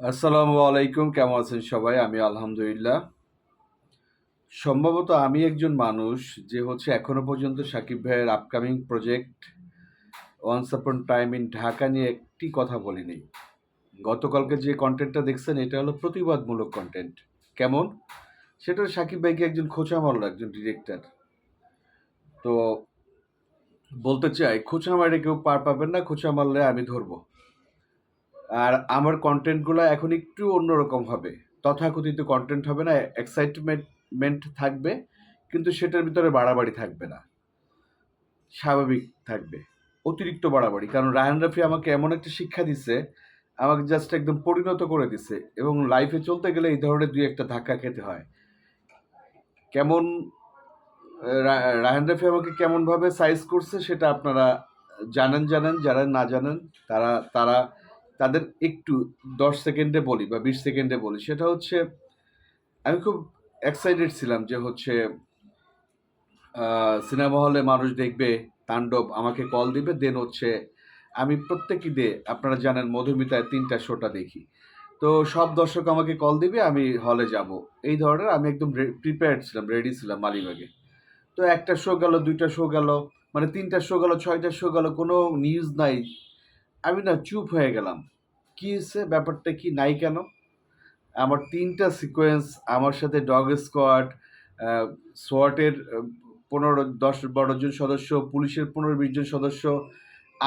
আসসালামু আলাইকুম, কেমন আছেন সবাই? আমি আলহামদুলিল্লাহ। সম্ভবত আমি একজন মানুষ যে হচ্ছে এখনও পর্যন্ত সাকিব ভাইয়ের upcoming project once upon time in Dhaka নিয়ে একটি কথা বলিনি। গতকালকে যে কন্টেন্টটা দেখছেন, এটা হলো প্রতিবাদমূলক কন্টেন্ট কেমন? সেটা সাকিব ভাইকে একজন খোঁচা মারল একজন ডিরেক্টর তো বলতে চাই খোঁচা মারে কেউ পার পাবেন না খোঁচা মারলে আমি ধরবো। আর আমার কন্টেন্টগুলো এখন একটু অন্যরকম হবে। তথাকথিত কন্টেন্ট হবে না এক্সাইটমেন্ট থাকবে, কিন্তু সেটার ভিতরে বাড়াবাড়ি থাকবে না। স্বাভাবিক থাকবে, অতিরিক্ত বাড়াবাড়ি। কারণ রায়হান রাফি আমাকে এমন একটা শিক্ষা দিছে, আমাকে জাস্ট একদম পরিণত করে দিছে এবং লাইফে চলতে গেলে এই ধরনের দুই একটা ধাক্কা খেতে হয়। কেমন রা- রায়হান রাফি আমাকে কেমনভাবে সাইজ করছে সেটা আপনারা জানেন জানেন, যারা না জানেন, তারা তারা তাদের একটু দশ সেকেন্ডে বলি বা বিশ সেকেন্ডে বলি, সেটা হচ্ছে আমি খুব এক্সাইটেড ছিলাম যে হচ্ছে সিনেমা হলে মানুষ দেখবে, তাণ্ডব আমাকে কল দিবে দেন হচ্ছে আমি প্রত্যেক ঈদে আপনারা জানেন মধুমিতায় তিনটা শোটা দেখি। তো সব দর্শক আমাকে কল দিবে, আমি হলে যাব। এই ধরনের আমি একদম প্রিপেয়ার্ড ছিলাম রেডি ছিলাম মালিবাগে। তো একটা শো গেল, দুইটা শো গেল মানে তিনটা শো গেল, ছয়টা শো গেল, কোনো নিউজ নাই। আমি না চুপ হয়ে গেলাম। কি হয়েছে? ব্যাপারটা কি? নাই কেন? আমার তিনটা সিকোয়েন্স আমার সাথে ডগ স্কোয়াড সোয়াটের পনেরো, দশ, বারো জন সদস্য, পুলিশের পনেরো, বিশ জন সদস্য,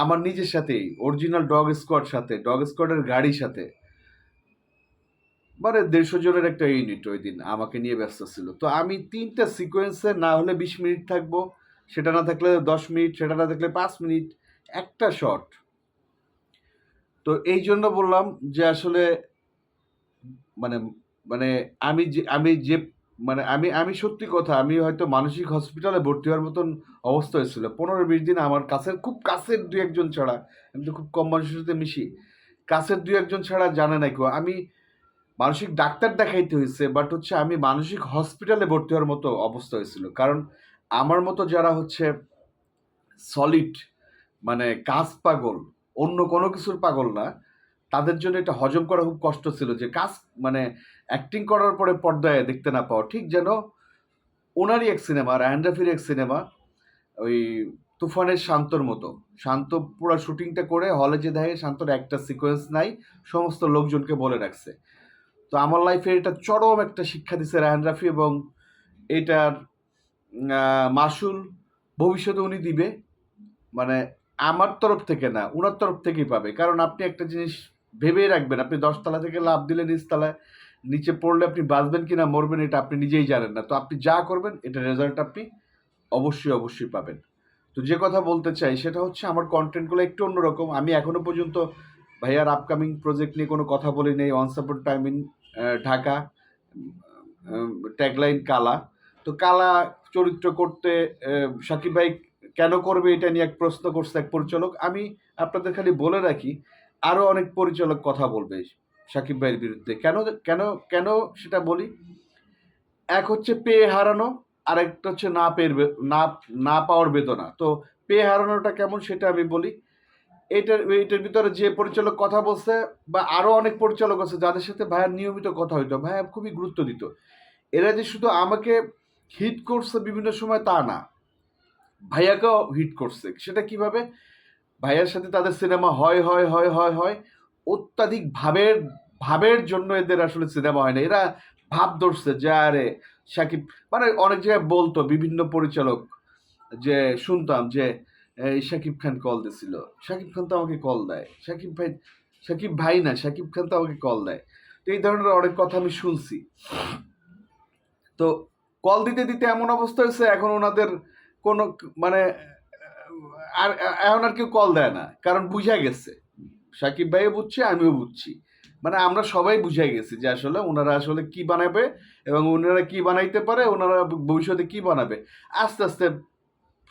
আমার নিজের সাথেই অরিজিনাল ডগ স্কোয়াড সাথে ডগ স্কোয়াডের গাড়ির সাথে। মানে দেড়শো জনের একটা ইউনিট ওই দিন আমাকে নিয়ে ব্যস্ত ছিল। তো আমি তিনটা সিকোয়েন্সে না হলে বিশ মিনিট থাকব, সেটা না থাকলে দশ মিনিট, সেটা না থাকলে পাঁচ মিনিট, একটা শট তো এই জন্য বললাম যে আসলে মানে মানে আমি যে আমি যে মানে আমি আমি সত্যি কথা, আমি হয়তো মানসিক হসপিটালে ভর্তি হওয়ার মতন অবস্থা হয়েছিল। পনেরো, বিশ দিন আমার কাছের, খুব কাছের দু একজন ছাড়া, আমি তো খুব কম মানুষের সাথে মিশি, কাছের দু একজন ছাড়া জানে না কেউ। আমি মানসিক ডাক্তার দেখাইতে হয়েছে বাট হচ্ছে আমি মানসিক হসপিটালে ভর্তি হওয়ার মতো অবস্থা হয়েছিল। কারণ আমার মতো যারা হচ্ছে সলিড মানে কাজ পাগল অন্য কোনো কিছুর পাগল না। তাদের জন্য এটা হজম করা খুব কষ্ট ছিল যে কাজ মানে অ্যাক্টিং করার পরে পর্দায় দেখতে না পাওয়া। ঠিক যেন ওনারই এক সিনেমা রায়হান রাফির এক সিনেমা ওই তুফানের শান্তর মতো। শান্ত পুরো শুটিংটা করে হলে যে দেখে শান্তর একটা সিকোয়েন্স নাই, সমস্ত লোকজনকে বলে রাখছে। তো আমার লাইফে এটা চরম একটা শিক্ষা দিছে রায়হান রাফি এবং এটার মাসুল, ভবিষ্যতে উনি দিবে। মানে আমার তরফ থেকে না ওনার তরফ থেকেই পাবে। কারণ আপনি একটা জিনিস ভেবেই রাখবেন, আপনি দশতলা থেকে লাভ দিলেন নিচতলায়, নিচে পড়লে আপনি বাঁচবেন কি না মরবেন এটা আপনি নিজেই জানেন না। তো আপনি যা করবেন, এটা রেজাল্ট আপনি অবশ্যই অবশ্যই পাবেন। তো যে কথা বলতে চাই, সেটা হচ্ছে আমার কন্টেন্টগুলো একটু অন্যরকম। আমি এখনও পর্যন্ত ভাইয়ার আপকামিং প্রজেক্ট নিয়ে কোনো কথা বলি নেই। Once upon time in Dhaka tagline কালা। তো কালা চরিত্র করতে সাকিব ভাই কেন করবে এটা নিয়ে এক প্রশ্ন করছে এক পরিচালক, আমি আপনাদের খালি বলে রাখি আরও অনেক পরিচালক কথা বলবে সাকিব ভাইয়ের বিরুদ্ধে। কেন কেন কেন সেটা বলি? এক হচ্ছে পেয়ে হারানো আর একটা হচ্ছে না পেয়ে না না পাওয়ার বেদনা। তো পেয়ে হারানোটা কেমন সেটা আমি বলি। এটার এটার ভিতরে যে পরিচালক কথা বলছে বা আরও অনেক পরিচালক আছে, যাদের সাথে ভাইয়ার নিয়মিত কথা হইতো, ভাইয়া খুবই গুরুত্ব দিত। এরা যে শুধু আমাকে হিট করছে বিভিন্ন সময় তা না। ভাইয়াকেও হিট করছে। সেটা কীভাবে? ভাইয়ার সাথে তাদের সিনেমা হয় হয় হয় হয় হয়। অত্যাধিক ভাবের ভাবের জন্য এদের আসলে সিনেমা হয় না। এরা ভাব ধরছে যে, আরে, সাকিব মানে অনেক জায়গায় বলতো, বিভিন্ন পরিচালক যে, শুনতাম যে সাকিব খান কল দিছিল। সাকিব খান তো আমাকে কল দেয়। সাকিব ভাই সাকিব ভাই না, সাকিব খান তো আমাকে কল দেয়। তো এই ধরনের অনেক কথা আমি শুনছি। তো কল দিতে দিতে এমন অবস্থা হয়েছে, এখন ওনাদের কোনো মানে আর, এখন আর কেউ কল দেয় না, কারণ বুঝা গেছে। সাকিব ভাইও বুঝছে, আমিও বুঝছি। মানে আমরা সবাই বুঝাই গেছি যে আসলে ওনারা আসলে কি বানাবে এবং ওনারা কি বানাইতে পারে, ওনারা ভবিষ্যতে কি বানাবে। আস্তে আস্তে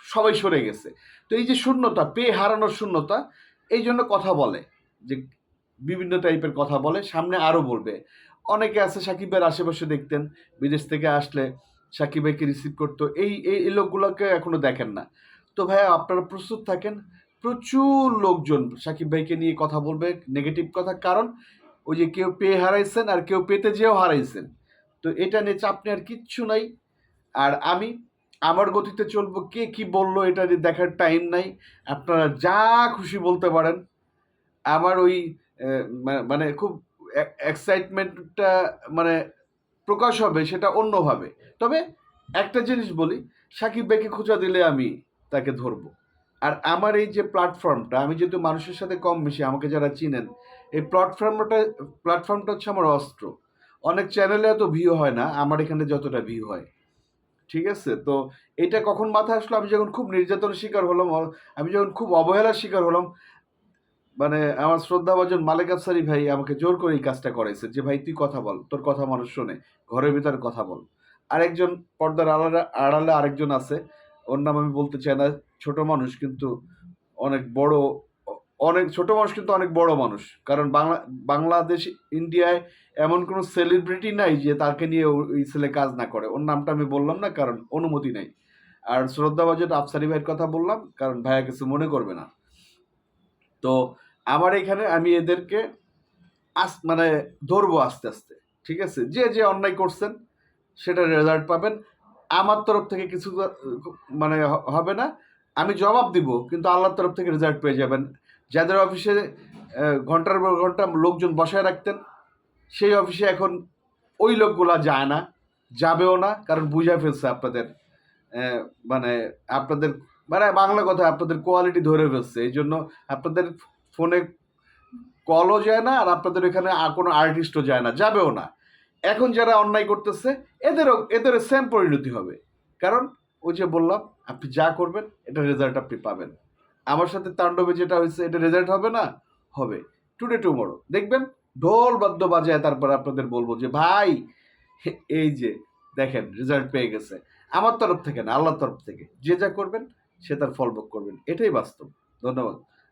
সবাই সরে গেছে। তো এই যে শূন্যতা, পেয়ে হারানোর শূন্যতা, এই জন্য কথা বলে, যে বিভিন্ন টাইপের কথা বলে, সামনে আরও বলবে। অনেকে আছে সাকিবের আশেপাশে দেখতেন, বিদেশ থেকে আসলে সাকিব ভাইকে রিসিভ করতো। এই এই লোকগুলোকে এখনও দেখেন না। তো ভাইয়া, আপনারা প্রস্তুত থাকেন। প্রচুর লোকজন সাকিব ভাইকে নিয়ে কথা বলবে নেগেটিভ কথা। কারণ ওই যে কেউ পেয়ে হারাইছেন আর কেউ পেতে যেও হারাইছেন। তো এটা নিয়ে চাপ নেওয়ার কিচ্ছু নাই। আর আমি, আমার গতিতে চলবো, কে কি বলল এটা নিয়ে দেখার টাইম নাই। আপনারা যা খুশি বলতে পারেন। আমার ওই মানে খুব এক্সাইটমেন্টটা মানে প্রকাশ হবে, সেটা অন্যভাবে। তবে একটা জিনিস বলি, সাকিব ভাইকে খোঁচা দিলে আমি তাকে ধরবো। আর আমার এই যে প্ল্যাটফর্মটা আমি যেহেতু মানুষের সাথে কম মিশি, আমাকে যারা চিনেন, এই প্ল্যাটফর্মটা প্ল্যাটফর্মটা হচ্ছে আমার অস্ত্র। অনেক চ্যানেলে এত ভিউ হয় না, আমার এখানে যতটা ভিউ হয়। ঠিক আছে? তো এটা কখন মাথায় আসলো? আমি যখন খুব নির্যাতনের শিকার হলাম, আমি যখন খুব অবহেলার শিকার হলাম মানে আমার শ্রদ্ধা শ্রদ্ধাভাজন মালেক আফসারি ভাই আমাকে জোর করে এই কাজটা করাইছে যে, ভাই, তুই কথা বল, তোর কথা মানুষ শোনে, ঘরের ভিতরে কথা বল। আরেকজন পর্দার আড়ালে আড়ালে আরেকজন আছে, ওর নাম আমি বলতে চাই না, ছোট মানুষ কিন্তু অনেক বড়, অনেক ছোট মানুষ কিন্তু অনেক বড় মানুষ। কারণ বাংলা, বাংলাদেশ, ইন্ডিয়ায় এমন কোনো সেলিব্রিটি নাই যে, তাকে নিয়ে ওই ছেলে কাজ না করে। ওর নামটা আমি বললাম না, কারণ অনুমতি নাই। আর শ্রদ্ধাভাজন আফসারি ভাইয়ের কথা বললাম, কারণ ভাইয়া কিছু মনে করবে না। তো আমার এখানে আমি এদেরকে আস মানে ধরবো আস্তে আস্তে, ঠিক আছে? যে যে অন্যায় করছেন সেটা রেজাল্ট পাবেন। আমার তরফ থেকে কিছু মানে হবে না। আমি জবাব দিব, কিন্তু আল্লাহর তরফ থেকে রেজাল্ট পেয়ে যাবেন। যাদের অফিসে ঘণ্টার পর ঘণ্টা লোকজন বসায় রাখতেন, সেই অফিসে এখন ওই লোকগুলা যায় না, যাবেও না, কারণ বুঝা ফেলছে আপনাদের মানে আপনাদের মানে বাংলা কথা, আপনাদের কোয়ালিটি ধরে ফেলছে। এই জন্য আপনাদের ফোনে কলও যায় না আর আপনাদের এখানে আর কোনো আর্টিস্টও যায় না, যাবেও না। এখন যারা অন্যায় করতেছে, এদেরও, এদের সেম পরিণতি হবে। কারণ ওই যে বললাম, আপনি যা করবেন, এটা রেজাল্ট আপনি পাবেন। আমার সাথে তাণ্ডবে যেটা হয়েছে, এটা রেজাল্ট হবে না? হবে। টুডে টুমোরো দেখবেন, ঢোল বাদ্য বাজায় তারপর আপনাদের বলব যে, ভাই, এই যে, দেখেন রেজাল্ট পেয়ে গেছে। আমার তরফ থেকে না, আল্লাহর তরফ থেকে। যে যা করবেন, সে তার ফল ভোগ করবেন। এটাই বাস্তব। ধন্যবাদ।